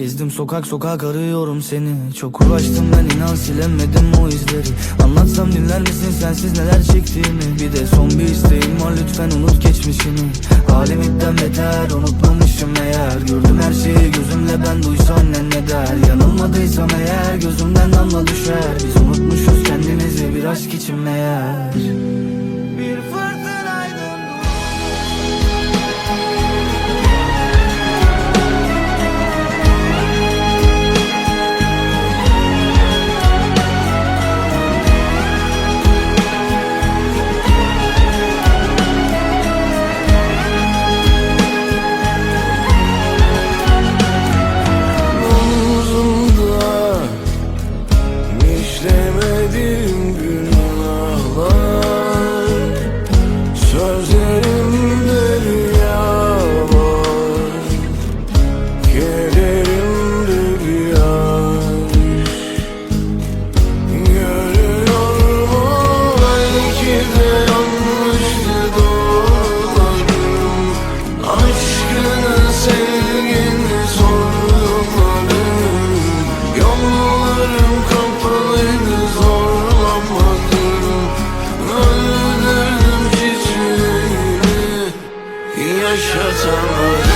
Gezdim sokak sokak arıyorum seni. Çok uğraştım ben inan silemedim o izleri. Anlatsam dinler misin sensiz neler çektiğimi? Bir de son bir isteğim var lütfen unut geçmişini. Halimitten beter unutmamışım eğer. Gördüm her şeyi gözümle ben duysa annen ne der? Yanılmadıysam eğer gözümden damla düşer. Biz unutmuşuz kendimizi bir aşk için meğer did Your shirt's on